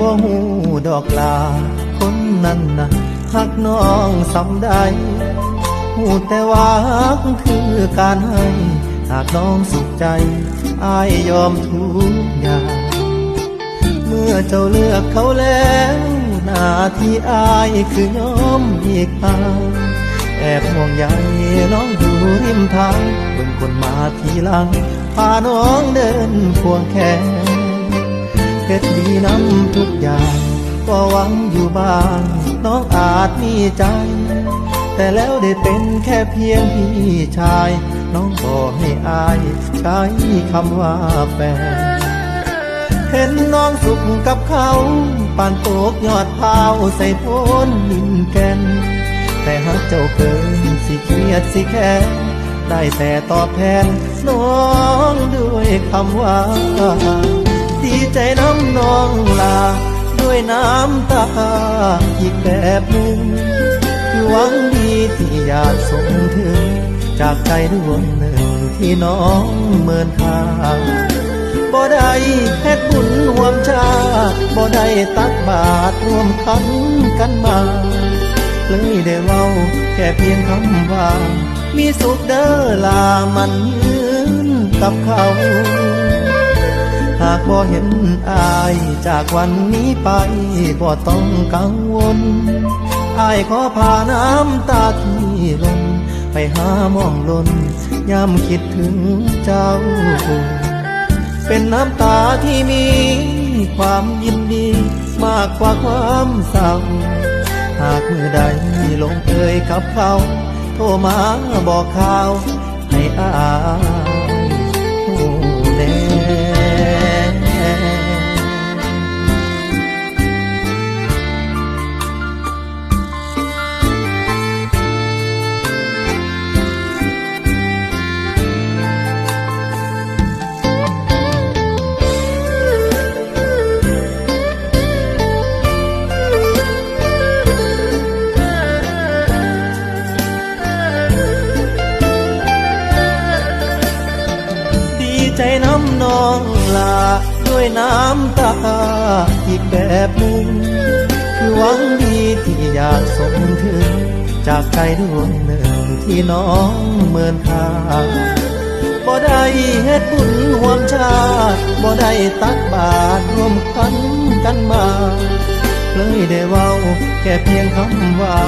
บ่หูดอกลา คนนั้นนะหักน้องสำใดหูแต่ว่าหักคือการให้ หากน้องสุขใจอายยอมทุกอย่าง เมื่อเจ้าเลือกเขาแล้วหน้าที่อายคือยอมอีกทางแอบห่วงใยน้องอยู่ริมทางเบิ่งคนมาทีหลังพาน้องเดินควงแขน เพชรดีน้ำทุกอย่างก็หวังอยู่บ้างน้องอาจมีใจ แต่แล้วได้เป็นแค่เพียงพี่ชาย น้องบอกให้อาย ใช้คำว่าแฟนเห็นน้องสุขกับเขาปานโตกยอดพาวใส่โพนนินแกนแต่หากเจ้าเกินสิเครียดสิแค่ได้แต่ตอบแทนน้องด้วยคำว่า ใจน้ำนองลา ด้วยน้ำตาอีกแบบหนึ่งคือหวังดีที่อยากส่งถึง จากใจดวงหนึ่งที่น้องเมินค่าบ่ได้เฮ็ดบุญรวมชาบ่ได้ตักบาตรรวมขันกันมา เลยได้เว้าแค่เพียงคำว่า มีสุขเด้อลามันยืนกับเขา หากบ่เห็นอายจากวันนี้ไปบ่ต้องกังวลอายขอพาน้ำตาที่ลงไปหามองลนยามคิดถึงเจ้า เป็นน้ำตาที่มีความยินดีมากกว่าความเศร้า หากเมื่อใดลงเอยกับเขา โทรมาบอกข่าวให้อาย องลาด้วยน้ำตาอีกแบบหนึ่งคือหวังดีที่อยากส่งถึง จากใจดวงหนึ่งที่น้องเมินค่าบ่ได้เฮ็ดบุญห่วมชาติบ่ได้ตักบาตรรวมขันกันมาเลยได้เว้าแค่เพียงคำว่า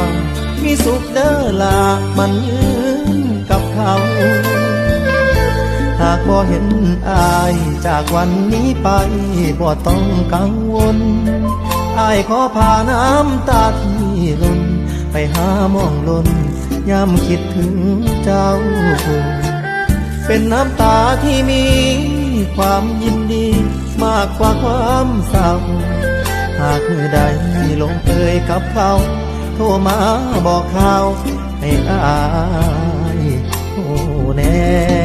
มีสุขเด้อลามันยืนากบ่เห็นอาย จากวันนี้ไปบ่ต้องกังวลอายขอพาน้ำตาที่ล้นไปหามองลนยามคิดถึงเจ้าเป็นน้ำตาที่มีความยินดี มากกว่าความเศร้า หากมือใดลงเอยกับเขา โทรมาบอกข่าวให้อายโอ้แน่